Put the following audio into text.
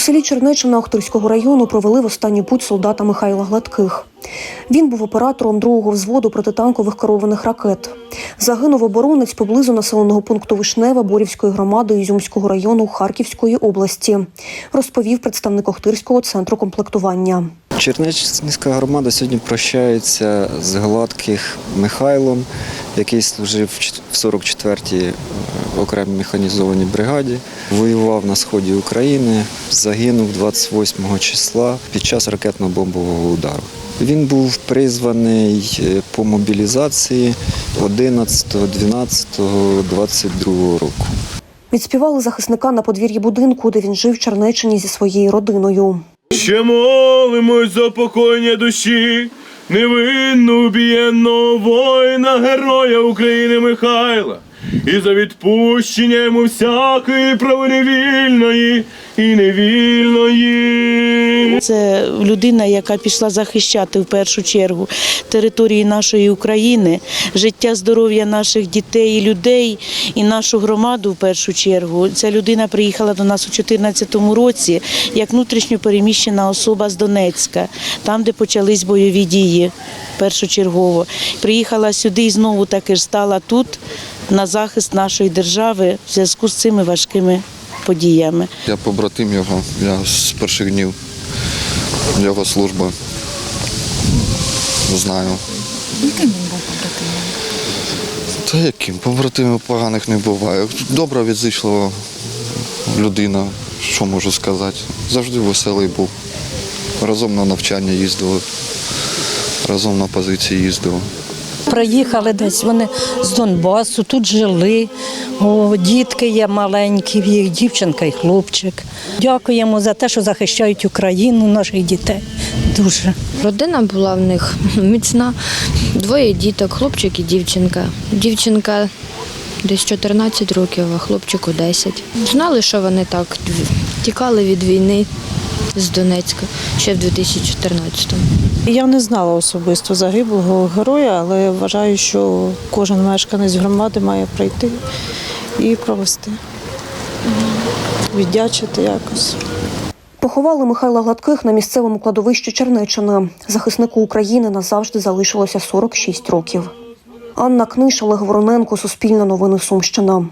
селі Чернечина Охтирського району провели в останній путь солдата Михайла Гладких. Він був оператором другого взводу протитанкових керованих ракет. Загинув оборонець поблизу населеного пункту Вишнева Борівської громади Ізюмського району Харківської області, розповів представник Охтирського центру комплектування. Чернечницька громада сьогодні прощається з Гладких Михайлом, який служив в чт- в 44-й е, окремій механізованій бригаді. Воював на сході України, загинув 28 числа під час ракетно-бомбового удару. Він був призваний е, по мобілізації 11, 12, 22 року. Відспівали захисника на подвір'ї будинку, де він жив в Чернеччині зі своєю родиною. Ще молимось за покоєння душі, невинну убієнного воїна, героя України Михайла, і за відпущення йому всякої провини вільної і невільної. Це людина, яка пішла захищати в першу чергу території нашої України, життя, здоров'я наших дітей і людей і нашу громаду в першу чергу. Ця людина приїхала до нас у 2014 році як внутрішньо переміщена особа з Донецька, там, де почались бойові дії першочергово. Приїхала сюди і знову таки ж стала тут на захист нашої держави в зв'язку з цими важкими подіями. Я побратим його, я з перших днів його служби знаю. Яким він був побратимом? Та яким? Побратимів поганих не буває. Добра, відзичлива людина, що можу сказати. Завжди веселий був. Разом на навчання їздили, разом на позиції їздили. Приїхали десь вони з Донбасу, тут жили. О, дітки є маленькі, їх дівчинка і хлопчик. Дякуємо за те, що захищають Україну, наших дітей. Дуже. Родина була в них міцна, двоє діток, хлопчик і дівчинка. Дівчинка десь 14 років, а хлопчику 10. Знали, що вони так тікали від війни з Донецька ще в 2014-му. Я не знала особисто загиблого героя, але вважаю, що кожен мешканець громади має прийти і провести, віддячити якось. Поховали Михайла Гладких на місцевому кладовищі Чернеччини. Захиснику України назавжди залишилося 46 років. Анна Книш, Олег Вороненко, Суспільне новини Сумщина.